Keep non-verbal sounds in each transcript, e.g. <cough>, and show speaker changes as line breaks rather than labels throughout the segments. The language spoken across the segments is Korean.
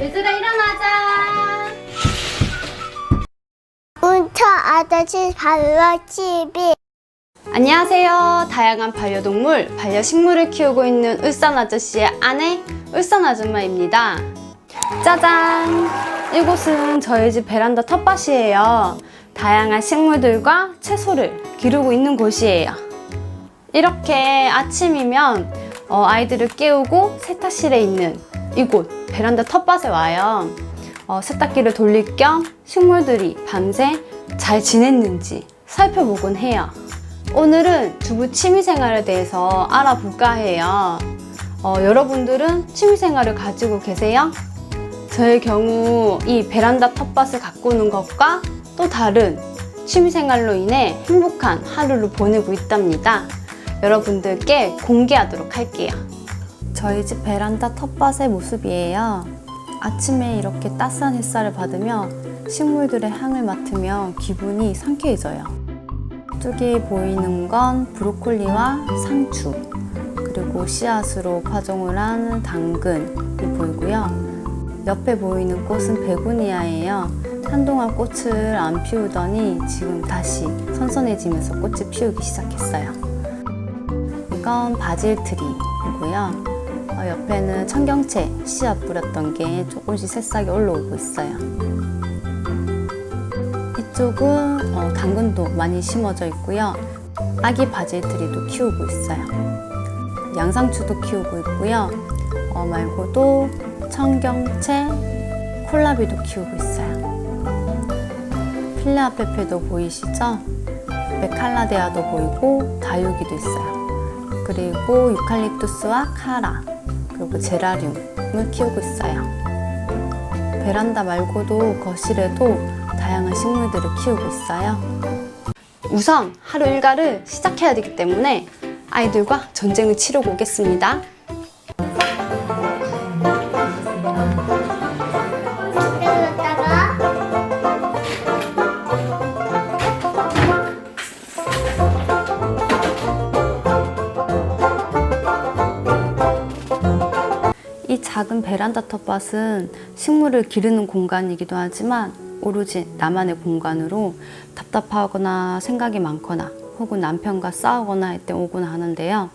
얘들아 일어나자.
운터 아저씨 발로집이
안녕하세요. 다양한 반려동물, 반려식물을 키우고 있는 울산 아저씨의 아내, 울산 아줌마입니다. 짜잔! 이곳은 저희 집 베란다 텃밭이에요. 다양한 식물들과 채소를 기르고 있는 곳이에요. 이렇게 아침이면 어, 아이들을 깨우고 세탁실에 있는 이곳 베란다 텃밭에 와요. 어, 세탁기를 돌릴 겸 식물들이 밤새 잘 지냈는지 살펴보곤 해요. 오늘은 주부 취미생활에 대해서 알아볼까 해요. 어, 여러분들은 취미생활을 가지고 계세요? 저의 경우 이 베란다 텃밭을 가꾸는 것과 또 다른 취미생활로 인해 행복한 하루를 보내고 있답니다. 여러분들께 공개하도록 할게요. 저희 집 베란다 텃밭의 모습이에요. 아침에 이렇게 따스한 햇살을 받으며 식물들의 향을 맡으며 기분이 상쾌해져요. 이쪽에 보이는 건 브로콜리와 상추, 그리고 씨앗으로 파종을 한 당근이 보이고요. 옆에 보이는 꽃은 베고니아예요. 한동안 꽃을 안 피우더니 지금 다시 선선해지면서 꽃을 피우기 시작했어요. 이건 바질트리이고요. 어, 옆에는 청경채 씨앗 뿌렸던 게 조금씩 새싹이 올라오고 있어요. 이쪽은 어, 당근도 많이 심어져 있고요. 아기 바질트리도 키우고 있어요. 양상추도 키우고 있고요. 어, 말고도 청경채, 콜라비도 키우고 있어요. 필레아페페도 보이시죠? 메칼라데아도 보이고 다육이도 있어요. 그리고 유칼립투스와 카라, 그리고 제라늄을 키우고 있어요. 베란다 말고도 거실에도 다양한 식물들을 키우고 있어요. 우선 하루 일과를 시작해야 되기 때문에 아이들과 전쟁을 치르고 오겠습니다. 이 작은 베란다 텃밭은 식물을 기르는 공간이기도 하지만 오로지 나만의 공간으로 답답하거나 생각이 많거나 혹은 남편과 싸우거나 할 때 오곤 하는데요.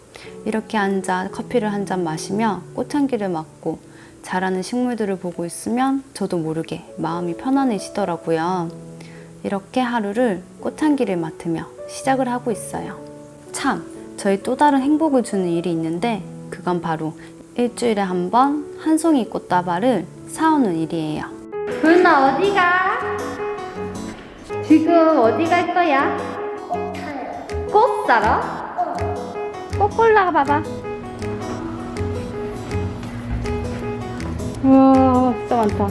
이렇게 앉아 커피를 한 잔 마시며 꽃향기를 맡고 자라는 식물들을 보고 있으면 저도 모르게 마음이 편안해지더라고요. 이렇게 하루를 꽃향기를 맡으며 시작을 하고 있어요. 참, 저희 또 다른 행복을 주는 일이 있는데 그건 바로 일주일에 한 번 한 송이 꽃다발을 사오는 일이에요. 도윤아 어디 가? 지금 어디 갈 거야? 꽃 사러? 꽃 골라 봐봐. 우와 진짜 많다.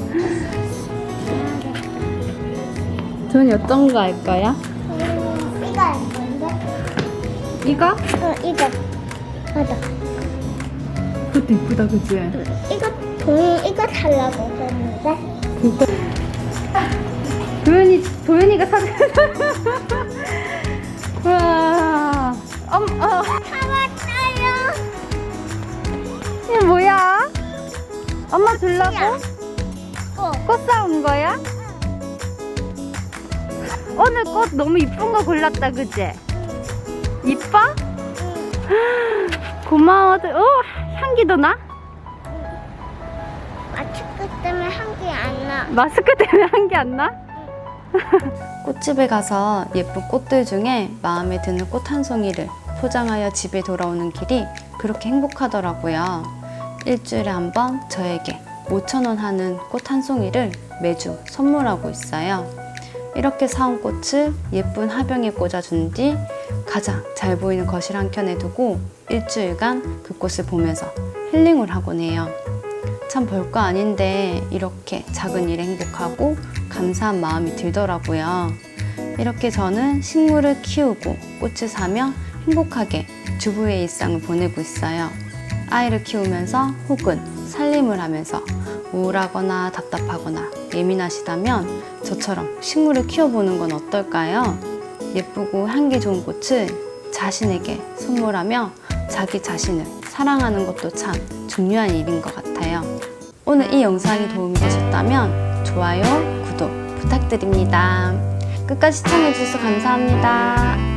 도윤이 어떤 거 할 거야?
이거 할 건데?
이거?
어, 이거. 맞아.
그것도 이쁘다 그치?
이거 돈 이거 달라고 했는데.
도현이 도현이가 사준 <laughs> 와 엄, 어,
사왔어요.
이게 뭐야? 엄마 주려고?
꽃.
꽃 사온 거야? 오늘 꽃 너무 이쁜 거 골랐다 그치? 이뻐? 고마워 어 향기도 나?
마스크 때문에 한게 안 나.
마스크 때문에 향기 안 나? <laughs> 꽃집에 가서 예쁜 꽃들 중에 마음에 드는 꽃 한 송이를 포장하여 집에 돌아오는 길이 그렇게 행복하더라고요. 일주일에 한 번 저에게 5,000원 하는 꽃 한 송이를 매주 선물하고 있어요. 이렇게 사온 꽃을 예쁜 화병에 꽂아준 뒤 가장 잘 보이는 거실 한켠에 두고 일주일간 그 꽃을 보면서 힐링을 하곤 해요. 참 별거 아닌데 이렇게 작은 일에 행복하고 감사한 마음이 들더라고요. 이렇게 저는 식물을 키우고 꽃을 사며 행복하게 주부의 일상을 보내고 있어요. 아이를 키우면서 혹은 살림을 하면서 우울하거나 답답하거나 예민하시다면 저처럼 식물을 키워보는 건 어떨까요? 예쁘고 향기 좋은 꽃을 자신에게 선물하며 자기 자신을 사랑하는 것도 참 중요한 일인 것 같아요. 오늘 이 영상이 도움이 되셨다면 좋아요, 구독 부탁드립니다. 끝까지 시청해주셔서 감사합니다.